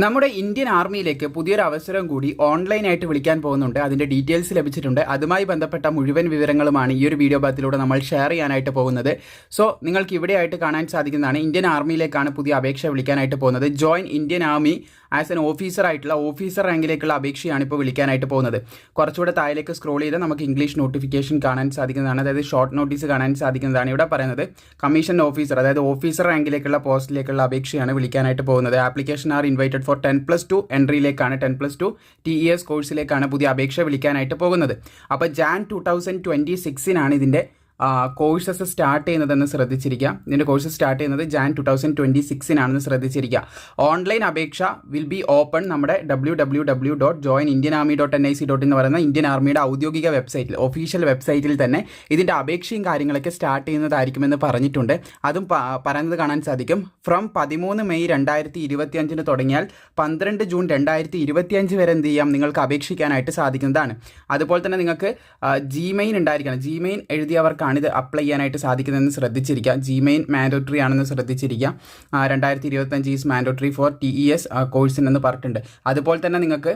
നമ്മുടെ ഇന്ത്യൻ ആർമിയിലേക്ക് പുതിയൊരു അവസരം കൂടി ഓൺലൈനായിട്ട് വിളിക്കാൻ പോകുന്നുണ്ട്. അതിന്റെ ഡീറ്റെയിൽസ് ലഭിച്ചിട്ടുണ്ട്. അതുമായി ബന്ധപ്പെട്ട മുഴുവൻ വിവരങ്ങളുമാണ് ഈ ഒരു വീഡിയോ ബാത്തിലൂടെ നമ്മൾ ഷെയർ ചെയ്യാനായിട്ട് പോകുന്നത്. സോ നിങ്ങൾക്ക് ഇവിടെയായിട്ട് കാണാൻ സാധിക്കുന്നതാണ് ഇന്ത്യൻ ആർമിയിലേക്കാണ് പുതിയ അപേക്ഷ വിളിക്കാനായിട്ട് പോകുന്നത്. Join Indian army as an officer ആയിട്ടുള്ള ഓഫീസർ റാങ്കിലേക്കുള്ള അപേക്ഷയാണ് ഇപ്പോൾ വിളിക്കാനായിട്ട് പോകുന്നത്. കുറച്ചുകൂടെ താഴേക്ക് സ്ക്രോൾ ചെയ്താൽ നമുക്ക് ഇംഗ്ലീഷ് നോട്ടിഫിക്കേഷൻ കാണാൻ സാധിക്കുന്നതാണ്. അതായത് ഷോർട്ട് നോട്ടീസ് കാണാൻ സാധിക്കുന്നതാണ് ഇവിടെ പറയുന്നത്. കമ്മീഷൻ ഓഫീസർ അതായത് ഓഫീസർ റാങ്കിലേക്കുള്ള പോസ്റ്റിലേക്കുള്ള അപേക്ഷയാണ് വിളിക്കാനായിട്ട് പോകുന്നത്. Application are invited for ten plus two എൻട്രിയിലേക്കാണ് ten plus two T E S കോഴ്സിലേക്കാണ് പുതിയ അപേക്ഷ വിളിക്കാനായിട്ട് പോകുന്നത്. അപ്പോൾ ജാൻ ടു തൗസൻഡ് ട്വന്റി സിക്സിനാണ് ഇതിന്റെ കോഴ്സസ് സ്റ്റാർട്ട് ചെയ്യുന്നതെന്ന് ശ്രദ്ധിച്ചിരിക്കുക. ഇതിന്റെ കോഴ്സ് സ്റ്റാർട്ട് ചെയ്യുന്നത് ജാൻ ടു തൗസൻഡ് ട്വന്റി സിക്സിനാണെന്ന് ശ്രദ്ധിച്ചിരിക്കുക. ഓൺലൈൻ അപേക്ഷ വിൽ ബി ഓപ്പൺ നമ്മുടെ W W W dot join Indian army dot N I C dot എന്ന് പറയുന്ന ഇന്ത്യൻ ആർമിയുടെ ഔദ്യോഗിക വെബ്സൈറ്റിൽ ഒഫീഷ്യൽ വെബ്സൈറ്റിൽ തന്നെ ഇതിന്റെ അപേക്ഷയും കാര്യങ്ങളൊക്കെ സ്റ്റാർട്ട് ചെയ്യുന്നതായിരിക്കുമെന്ന് പറഞ്ഞിട്ടുണ്ട്. അതും പറയുന്നത് കാണാൻ സാധിക്കും. ഫ്രം പതിമൂന്ന് മെയ് രണ്ടായിരത്തി ഇരുപത്തി അഞ്ചിന് തുടങ്ങിയാൽ പന്ത്രണ്ട് ജൂൺ രണ്ടായിരത്തി ഇരുപത്തി അഞ്ച് വരെ എന്ത് ചെയ്യാം? നിങ്ങൾക്ക് അപേക്ഷിക്കാനായിട്ട് സാധിക്കുന്നതാണ്. അതുപോലെ തന്നെ നിങ്ങൾക്ക് ജിമെയിൻ ഉണ്ടായിരിക്കണം. ജിമെയിൻ എഴുതിയവർക്കാണ് ആണ് ഇത് അപ്ലൈ ചെയ്യാനായിട്ട് സാധിക്കുന്നതെന്ന് ശ്രദ്ധിച്ചിരിക്കുക ജിമെയിൻ മാൻഡോട്ടറി ആണെന്ന് ശ്രദ്ധിച്ചിരിക്കുക രണ്ടായിരത്തി ഇരുപത്തഞ്ച് is mandatory for T E S കോഴ്സിനെന്ന് പറഞ്ഞിട്ടുണ്ട്. അതുപോലെ തന്നെ നിങ്ങൾക്ക്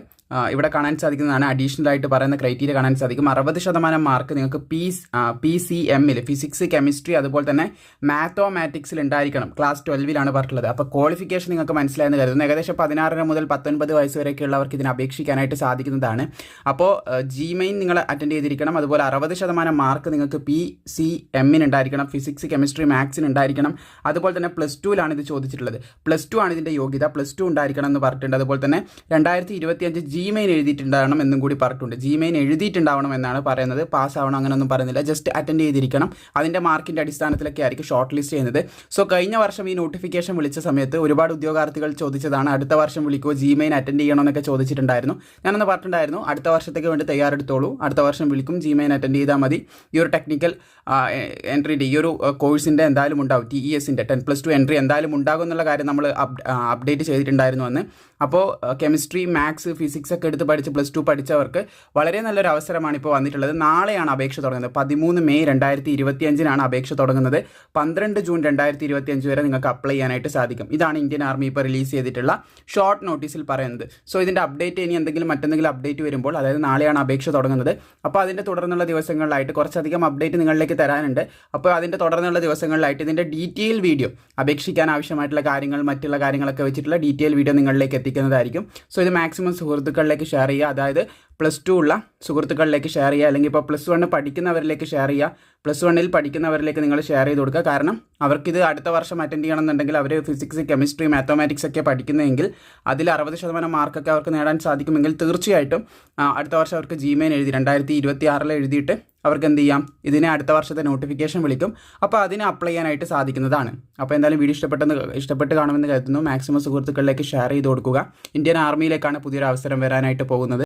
ഇവിടെ കാണാൻ സാധിക്കുന്നതാണ് അഡീഷണൽ ആയിട്ട് പറയുന്ന ക്രൈറ്റീരിയ കാണാൻ സാധിക്കും. അറുപത് ശതമാനം മാർക്ക് നിങ്ങൾക്ക് പി പി സി എമ്മിൽ ഫിസിക്സ് കെമിസ്ട്രി അതുപോലെ തന്നെ മാത്തോമാറ്റിക്സിൽ ഉണ്ടായിരിക്കണം. ക്ലാസ് ട്വൽവിലാണ് പറഞ്ഞിട്ടുള്ളത്. അപ്പോൾ ക്വാളിഫിക്കേഷൻ നിങ്ങൾക്ക് മനസ്സിലായെന്ന് കരുതുന്നു. ഏകദേശം പതിനാറര മുതൽ പത്തൊൻപത് വയസ്സ് വരെയൊക്കെയുള്ളവർക്ക് ഇതിന് അപേക്ഷിക്കാനായിട്ട് സാധിക്കുന്നതാണ്. അപ്പോൾ ജിമെയിൻ നിങ്ങൾ അറ്റൻഡ് ചെയ്തിരിക്കണം. അതുപോലെ അറുപത് ശതമാനം മാർക്ക് നിങ്ങൾക്ക് പി സി എമ്മിന് ഉണ്ടായിരിക്കണം ഫിസിക്സ് കെമിസ്ട്രി മാത്സിന് ഉണ്ടായിരിക്കണം. അതുപോലെ തന്നെ പ്ലസ് ടുവിലാണ് ഇത് ചോദിച്ചിട്ടുള്ളത്. പ്ലസ് ടു ആണ് ഇതിന്റെ യോഗ്യത. പ്ലസ് ടു ഉണ്ടായിരിക്കണം എന്ന് പറഞ്ഞിട്ടുണ്ട്. അതുപോലെ തന്നെ രണ്ടായിരത്തി ഇരുപത്തിയഞ്ച് ജിമെയിൻ എഴുതിയിട്ടുണ്ടാവണം എന്നും കൂടി പറഞ്ഞിട്ടുണ്ട്. ജിമെയിൻ എഴുതിയിട്ടുണ്ടാവണം എന്നാണ് പറയുന്നത്. പാസ് ആവണം അങ്ങനെയൊന്നും പറയുന്നില്ല. ജസ്റ്റ് അറ്റൻഡ് ചെയ്തിരിക്കണം. അതിന്റെ മാർക്കിന്റെ അടിസ്ഥാനത്തിലൊക്കെ ആയിരിക്കും ഷോർട്ട് ലിസ്റ്റ് ചെയ്യുന്നത്. സോ കഴിഞ്ഞ വർഷം ഈ നോട്ടിഫിക്കേഷൻ വിളിച്ച സമയത്ത് ഒരുപാട് ഉദ്യോഗാർത്ഥികൾ ചോദിച്ചതാണ് അടുത്ത വർഷം വിളിക്കുമോ ജിമെയിൻ അറ്റൻഡ് ചെയ്യണമെന്നൊക്കെ ചോദിച്ചിട്ടുണ്ടായിരുന്നു. ഞാനൊന്ന് പറഞ്ഞിട്ടുണ്ടായിരുന്നു അടുത്ത വർഷത്തേക്ക് വേണ്ടി തയ്യാറെടുത്തോളൂ അടുത്ത വർഷം വിളിക്കും ജിമെയിൻ അറ്റൻഡ് ചെയ്താൽ മതി. ഈ ഒരു ടെക്നിക്കൽ എൻട്രിന്റെ ഈ ഒരു കോഴ്സിന്റെ എന്തായാലും ഉണ്ടാവും ടി ഇ എസിന്റെ ടെൻ പ്ലസ് ടു എൻട്രി എന്തായാലും ഉണ്ടാകും എന്നുള്ള കാര്യം നമ്മൾ അപ്ഡേറ്റ് ചെയ്തിട്ടുണ്ടായിരുന്നു അന്ന് അപ്പോൾ കെമിസ്ട്രി മാത്സ് ഫിസിക്സ് ഒക്കെ എടുത്ത് പഠിച്ച് പ്ലസ് ടു പഠിച്ചവർക്ക് വളരെ നല്ലൊരു അവസരമാണ് ഇപ്പോൾ വന്നിട്ടുള്ളത്. നാളെയാണ് അപേക്ഷ തുടങ്ങുന്നത്. പതിമൂന്ന് മെയ് രണ്ടായിരത്തി ഇരുപത്തിയഞ്ചിനാണ് അപേക്ഷ തുടങ്ങുന്നത്. പന്ത്രണ്ട് ജൂൺ രണ്ടായിരത്തി ഇരുപത്തിയഞ്ച് വരെ നിങ്ങൾക്ക് അപ്ലൈ ചെയ്യാനായിട്ട് സാധിക്കും. ഇതാണ് ഇന്ത്യൻ ആർമി ഇപ്പോൾ റിലീസ് ചെയ്തിട്ടുള്ള ഷോർട്ട് നോട്ടീസിൽ പറയുന്നത്. സോ ഇതിന്റെ അപ്ഡേറ്റ് ഇനി എന്തെങ്കിലും മറ്റെന്തെങ്കിലും അപ്ഡേറ്റ് വരുമ്പോൾ അതായത് നാളെയാണ് അപേക്ഷ തുടങ്ങുന്നത്. അപ്പോൾ അതിന്റെ തുടർന്നുള്ള ദിവസങ്ങളിലായിട്ട് കുറച്ചധികം അപ്ഡേറ്റ് നിങ്ങളിലേക്ക് തരാനുണ്ട്. അപ്പോൾ അതിന്റെ തുടർന്നുള്ള ദിവസങ്ങളിലായിട്ട് ഇതിന്റെ ഡീറ്റെയിൽ വീഡിയോ അപേക്ഷിക്കാൻ ആവശ്യമായിട്ടുള്ള കാര്യങ്ങൾ മറ്റുള്ള കാര്യങ്ങളൊക്കെ വെച്ചിട്ടുള്ള ഡീറ്റെയിൽ വീഡിയോ നിങ്ങളിലേക്ക് എത്തിക്കുന്നതായിരിക്കും. സോ ഇത് മാക്സിമം സുഹൃത്തുക്കളിലേക്ക് ഷെയർ ചെയ്യുക. അതായത് പ്ലസ് ടു ഉള്ള സുഹൃത്തുക്കളിലേക്ക് ഷെയർ ചെയ്യുക. അല്ലെങ്കിൽ ഇപ്പോൾ പ്ലസ് വണ്ണ് പഠിക്കുന്നവരിലേക്ക് ഷെയർ ചെയ്യുക. പ്ലസ് വണ്ണിൽ പഠിക്കുന്നവരിലേക്ക് നിങ്ങൾ ഷെയർ ചെയ്ത് കൊടുക്കുക. കാരണം അവർക്കിത് അടുത്ത വർഷം അറ്റൻഡ് ചെയ്യണമെന്നുണ്ടെങ്കിൽ അവർ ഫിസിക്സ് കെമിസ്ട്രി മാത്തമാറ്റിക്സ് ഒക്കെ പഠിക്കുന്നതെങ്കിൽ അതിൽ അറുപത് ശതമാനം മാർക്കൊക്കെ അവർക്ക് നേടാൻ സാധിക്കുമെങ്കിൽ തീർച്ചയായിട്ടും അടുത്ത വർഷം അവർക്ക് ജിമെയിൻ എഴുതി രണ്ടായിരത്തി ഇരുപത്തി ആറിൽ എഴുതിയിട്ട് അവർക്ക് എന്ത് ചെയ്യാം ഇതിനെ അടുത്ത വർഷത്തെ നോട്ടിഫിക്കേഷൻ വിളിക്കും. അപ്പോൾ അതിന് അപ്ലൈ ചെയ്യാനായിട്ട് സാധിക്കുന്നതാണ്. അപ്പോൾ എന്തായാലും വീഡിയോ ഇഷ്ടപ്പെട്ടെന്ന് ഇഷ്ടപ്പെട്ട് കാണുമെന്ന് കരുതുന്നു. മാക്സിമം സുഹൃത്തുക്കളിലേക്ക് ഷെയർ ചെയ്ത് കൊടുക്കുക. ഇന്ത്യൻ ആർമിയിലേക്കാണ് പുതിയൊരു അവസരം വരാനായിട്ട് പോകുന്നത്.